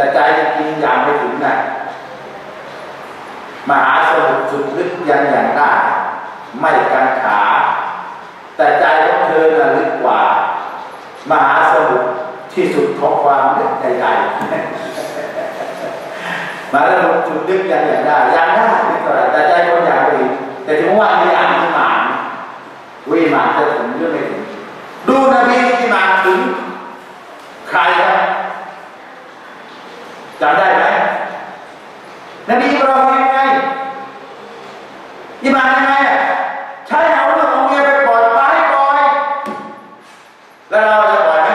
แต่ใจจริงๆยังไม่ถึงนะมหาสมุทรสุดลึกยังอย่างได้ไม่กันขา แต่ใจของเธอน่ะลึกกว่า มหาสมุทรที่สุดของความลึกในใจมหาสมุทรสุดลึกยังอย่างได้ยังได้ไม่เท่าไรแต่ใจคนอยากไปอีกแต่ถึงว่ามีอันที่หมานวิมานจะถึงหรือไม่ถึงดูนบีที่มาถึงใครครับ จำได้ไหมนบีอิบราฮิมไงอิบราฮิยังไงอะใช้เอาเรื่องของเมียไปปล่อยไปปล่อย แล้วเราจะปล่อยไหม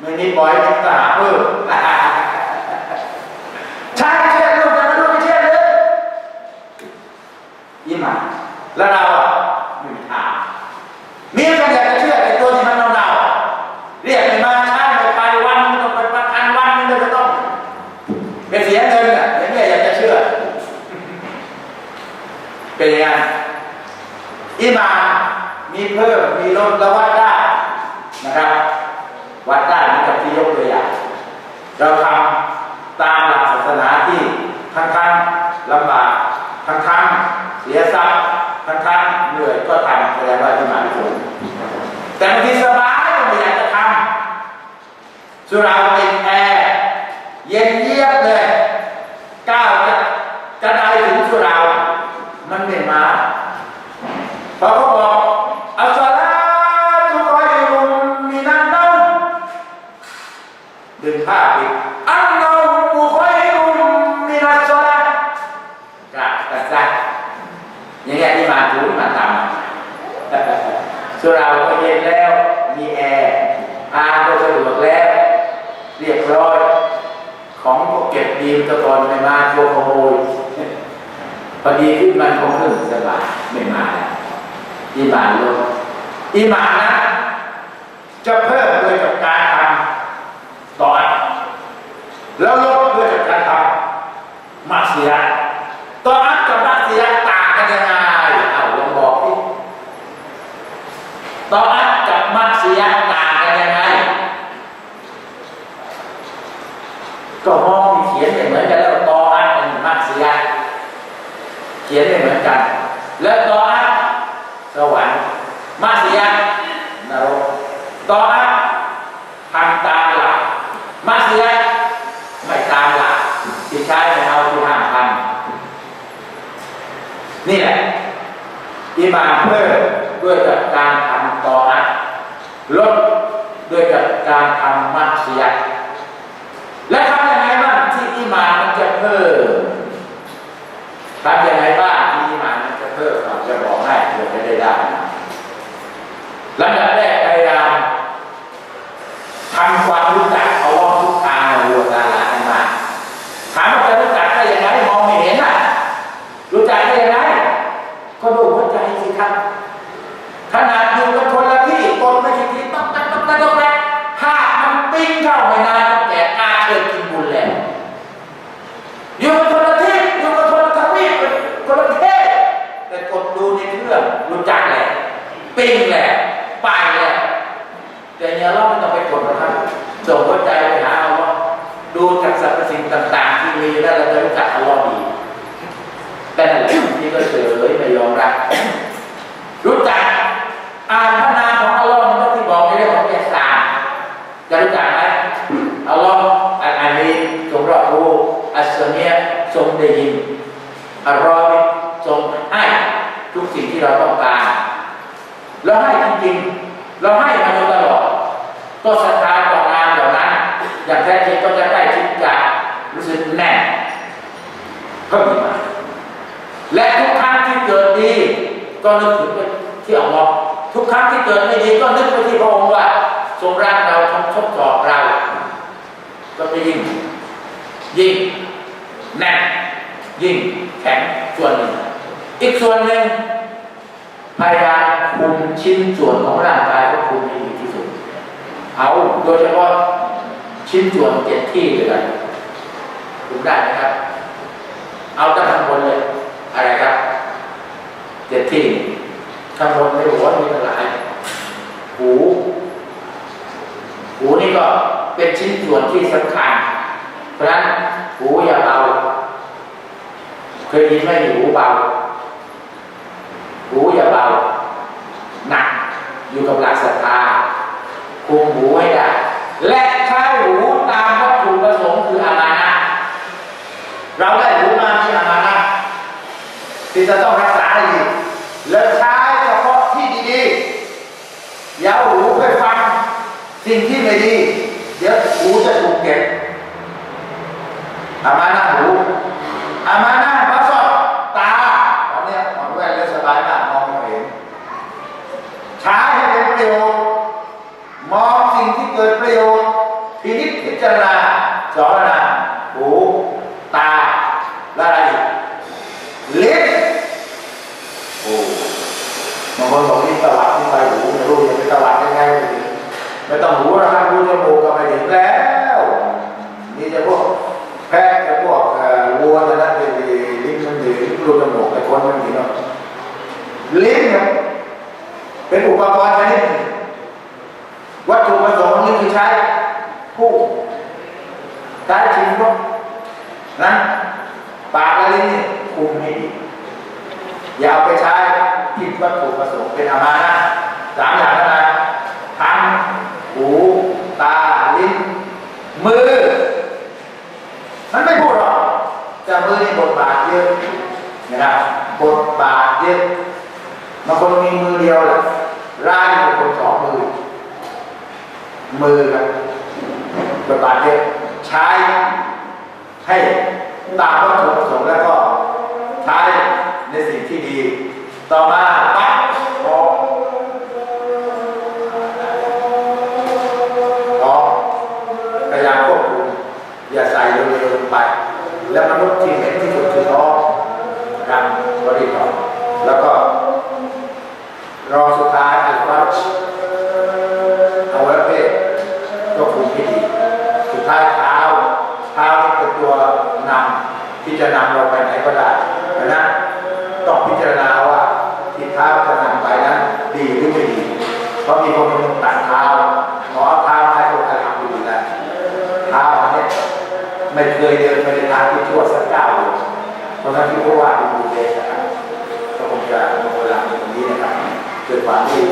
ไม่มีปล่อยมีสหาเพิ่ม ใช่เชื่อลูกแต่ไม่ลูกไม่เชื่อเลยอิมานแล้วเราอะไม่มีทางเมียก็อยากจะเชื่อไอ้ตัวที่มันเน่าๆเรียกมันมาช้าไม่ไปวันนึงต้องไปประกันวันนึงเลยก็ต้องไปเสียเงินอะอย่างเงี้ยอยากจะเชื่อ เป็นยังไงอิหมานมีเพิ่มมีลดแล้ววัดได้นะครับ วัดได้เหมือนกับที่ยกตัวอย่างเราทำตามหลักศาสนาที่ทั้งทั้งลำบากทั้งทั้งเสียทรัพย์ทั้งทั้งเหนื่อยก็ทำแสดงว่าอิมานสูงแต่บางทีสบายก็ไม่อยากจะทำสุราติดแอร์เย็นเยียบเลยก้าวจะจะได้ถึงสุรา มันไม่มาพอเขาบอกอัสสลาตุคอยรุมมินันนัมดึงผ้าปิดอันนอมุคอยรุมมินัสสลากะกะซักอย่างเงี้ยที่มาถูมาทำสุราก็เย็นแล้ว มีแอร์อาก็สะดวกแล้ว เรียบร้อย ของก็เก็บ ดีมตะกอนไม่มาโชว์ขโมยพอดีขึ้นมันคงขึ้นสบายไม่มาแล้วอีหมานลดอีหมานนะจะเพิ่มด้วยกับการทำต่อนแล้วลดด้วยกับการทำมัสยิดต่ออันกับมัสยิดต่างกันยังไงเอาลองบอกที่ต่ออันกับมัสยิดต่างกันยังไง ก็มองเขียนไม่เหมือนกันแล้วต่ออันเป็นมัสยิด เขียนไม่เหมือนกัน แล้วต่ออัพสวรรค์มาเสียนรกต่ออัพทำตามหลักมาเสียไม่ตามหลักที่ใช้ในเอาที่ห้ามทำ นี่แหละอิมาเพิ่มด้วยกับการทำต่ออัพลดด้วยกับการทำมัสยิดและทำยังไงบ้างที่อิมามันจะเพิ่มทำยังไงบ้างที่ที่มันจะเพิ่มเราจะบอกให้เพื่อจะได้ได้นะลำดับแรกพยายามทำความรู้จักเอาว่าทุกทางในดวงตาหลานมาถามว่าจะรู้จักได้ยังไงมองไม่เห็นอะรู้จักได้ยังไงก็ดูหัวใจสิครับขนาดอยู่กันคนละที่กดไม่กี่ทีต้องต้องต้องต้องต้องภาพมันปิ้งเข้าไม่นานก็แก่อาเชิญกินบุญแล้ว อยู่กันคนละที่อยู่กันคนละทวีปคนละประเทศแต่กดดูในเครื่องรู้จักแหละ ปิ้งแหละไปแหละแต่เนี่ยเราไม่ต้องไปกดนะครับส่งหัวใจไปหาเอาว่าดูจากสรรพสิ่งต่าง ๆ ที่มีแล้วเราจะรู้จักอัลลอฮ์ดีแต่นั่นแหละที่ก็เฉยไม่ยอมรับรู้จักอ่านพระนามของอัลลอฮ์มันก็ที่บอกในเรื่องของอิสามจะรู้จักไหมอัลลอฮ์อัลอาลีทรงรอบรู้อัสเมียทรงได้ยินอัลรอยทรงให้ทุกสิ่งที่เราต้องการ เราให้จริงๆเราให้มาโดยตลอด ก็ศรัทธาต่องานเหล่านั้น อย่างแท้จริงก็จะได้ชิดจากรู้สึกแน่เพิ่มขึ้นมาและทุกครั้งที่เกิดดี ก็นึกถึงไปที่อัลลอฮ์ทุกครั้งที่เกิดไม่ดีก็นึกไปที่พระองค์ว่าทรงรักเราทรงทดสอบเรา ก็จะยิ่งยิ่งแน่นยิ่งแข็งส่วนหนึ่ง อีกส่วนหนึ่ง พยายามคุมชิ้นส่วนของร่างกายก็คุมให้ดีที่สุด เอาโดยเฉพาะชิ้นส่วนเจ็ดที่เลยกันคุมได้ไหมครับ เอาตั้งข้งบนเลยอะไรครับเจ็ดที่ข้งบนในหัวมีหลายหูหูนี่ก็เป็นชิ้นส่วนที่สำคัญ เพราะฉะนั้นหูอย่าเบาเคยยินไหมหูเบา หูอย่าเบาหนักอยู่กับหลักศรัทธาคุมหูให้ได้และใช้หูตามวัตถุประสงค์คืออามานะเราได้หูมามีอามานะที่จะต้องรักษาให้ดีและใช้เฉพาะที่ดีๆอย่าเอาหูไปฟังสิ่งที่ไม่ดี เดี๋ยวหูจะถูกเก็บอามานะหูอามานะบัสดตาตอนเนี้ยหมอนแว่นเลยสบายมากมองไม่เห็นใช้ให้เป็นประ โยชน์ มองสิ่งที่เกิดประโยชน์พินิจพิจารณาสอนนาหูตาและอะไรลิ้นโอ้บางคนบอกนี่ตลาดที่ไปหูไม่รู้จะไปตลาดยังไงไม่ถึงไม่ต้องหูนะครับรู้จมูกก็ไม่ถึงแล้วนี่จะพวก แพะกับพวกเอ่อวัวจะนั่นเป็นลิ้นมันดีลิ้นรูจมูกไอ้คนมันดีเนาะลิ้นเนี่ยเป็นอุปกรณ์ชนิดหนึ่งวัตถุประสงค์ของลิ้นคือใช้ผู้ใช้ชิมรสนั้นปากและลิ้นนี่คุมให้ดีอย่าเอา ไปใช้ผิดวัตถุประสงค์เป็นอามานะสามอย่างนั้นนะทั้งหูตาลิ้นมือ มันไม่พูดหรอกแต่มือนี่บทบาทเยอะนะครับบทบาทเยอะบางคนมีมือเดียวแหละร่างบางคนสองมือ มือครับบทบาทเยอะใช้ให้ตามวัตถุประสงค์แล้วก็ใช้ ในสิ่งที่ดี ต่อมาปั๊บพอพอพยายามควบคุมอย่าใส่เร็วๆลงไป แล้วมนุษย์ที่เห็นที่สุดคือท้องนะครับบริกรแล้วก็รอส ท้าจะนำไปนั้นดีหรือไม่ดีเพราะมีคนหนึงตัดเท้าหมอเอาเท้าให้คนกอาทำดีแล้วเท้าอันเนี้ยไม่เคยเดินไปในทางที่ชั่วสักก้าวเลยเพราะนั้นที่ผู้ว่าดูดูเด็กนะครับก็คงจะเวลาตรงนี้นะครับเกิดความที่